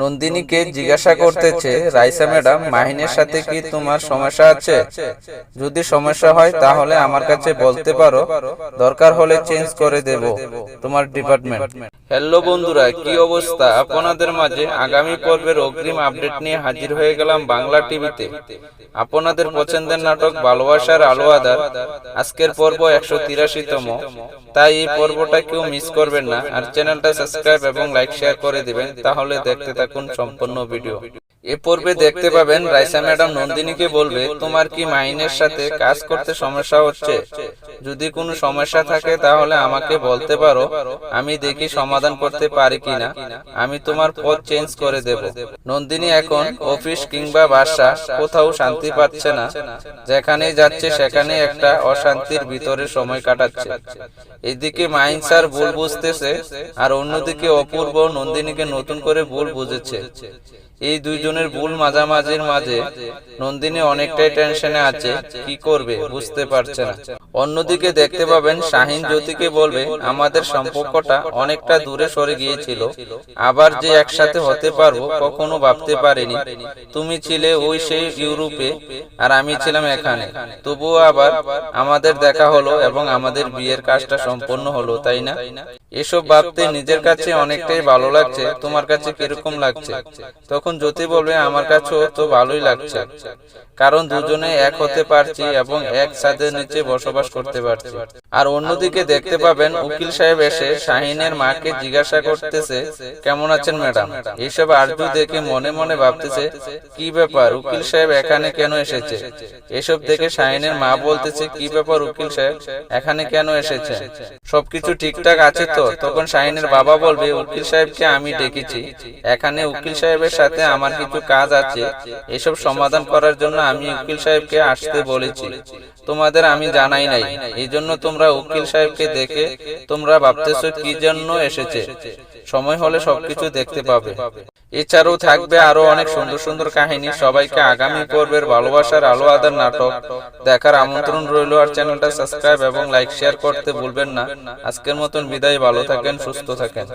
নন্দিনীকে জিজ্ঞাসা করতেছে রাইসা ম্যাডাম মাহিনের সাথে কি তোমার সমস্যা আছে? যদি সমস্যা হয় তাহলে আমার কাছে বলতে পারো। দরকার হলে চেঞ্জ করে দেব তোমার ডিপার্টমেন্ট হ্যালো বন্ধুরা কি অবস্থা? আপনাদের মাঝে আগামী পর্বের অগ্রিম আপডেট নিয়ে হাজির হয়ে গেলাম বাংলা টিভিতে আপনাদের পছন্দের নাটক ভালোবাসার আলো আদার আজকের পর্ব একশো তিরাশিতম। তাই এই পর্বটা কেউ মিস করবেন না। আর চ্যানেলটা সাবস্ক্রাইব এবং লাইক শেয়ার করে দিবেন তাহলে দেখতে থাকুন সম্পূর্ণ ভিডিও। এ পর্বে দেখতে পাবেন রাইসা ম্যাডাম নন্দিনীকে বলবে তোমার কি মাইনের সাথে কাজ করতে সমস্যা হচ্ছে? যদি কোনো সমস্যা থাকে তাহলে আমাকে বলতে পারো। আমি দেখি সমাধান করতে পারি কিনা? আমি তোমার পথ চেঞ্জ করে দেব। নন্দিনী এখন অফিস কিংবা বাসা কোথাও শান্তি পাচ্ছে না। যেখানেই যাচ্ছে সেখানে একটা অশান্তির ভিতরে সময় কাটাচ্ছে। এদিকে মাইন স্যার ভুল বুঝতেছে আর অন্যদিকে অপূর্ব নন্দিনীকে নতুন করে ভুল বুঝেছে এই দুইজনের ভুল মাঝামাঝির মাঝে নন্দিনী অনেকটাই টেনশনে আছে কি করবে বুঝতে পারছে না। অন্যদিকে দেখতে পাবেন শাহিন জ্যোতিকে বলবে, আমাদের সম্পর্কটা অনেকটা দূরে সরে গিয়েছিল। আবার যে একসাথে হতে পারব, কখনো ভাবতে পারিনি। তুমি ছিলে ওই সেই ইউরোপে, আর আমি ছিলাম এখানে। তবুও আবার আমাদের দেখা হলো এবং আমাদের বিয়ের কাজটা সম্পন্ন হলো, তাই না? এসব ভাবতে নিজের কাছে অনেকটাই ভালো লাগছে, তোমার কাছে কীরকম লাগছে? তখন জ্যোতি বলবে, আমার কাছেও তো ভালোই লাগছে। কারণ দুজনে এক হতে পারছি এবং এক ছাদের নিচে বসবাস করতে পারছি। আর অন্যদিকে দেখতে পাবেন উকিল সাহেব এসে শাহিনের মাকে জিজ্ঞাসা করতেছে কেমন আছেন ম্যাডাম এসব আরজু দেখে মনে মনে ভাবতেছে কি ব্যাপার? উকিল সাহেব এখানে কেন এসেছে? এসব দেখে শাহিনের মা বলতেছে কি ব্যাপার উকিল সাহেব? এখানে কেন এসেছে? সবকিছু ঠিকঠাক আছে তো? তখন শাহিনের বাবা বলবে উকিল সাহেবকে আমি ডেকেছি। এখানে উকিল সাহেবের সাথে আমার কিছু কাজ আছে। এসব সমাধান করার জন্য আমি উকিল সাহেবকে আসতে বলেছি তোমাদের আমি জানাই নাই। এই জন্য তোমরা উকিল সাহেবকে দেখে তোমরা ভাবতেছো কি জন্য এসেছে। সময় হলে সবকিছু দেখতে পাবে। এছাড়াও থাকবে আরও অনেক সুন্দর সুন্দর কাহিনী। সবাইকে আগামী পর্বের ভালোবাসার আলো আদার নাটক দেখার আমন্ত্রণ রইল। আর চ্যানেলটা সাবস্ক্রাইব এবং লাইক শেয়ার করতে ভুলবেন না। আজকের মতন বিদায়। ভালো থাকেন, সুস্থ থাকেন।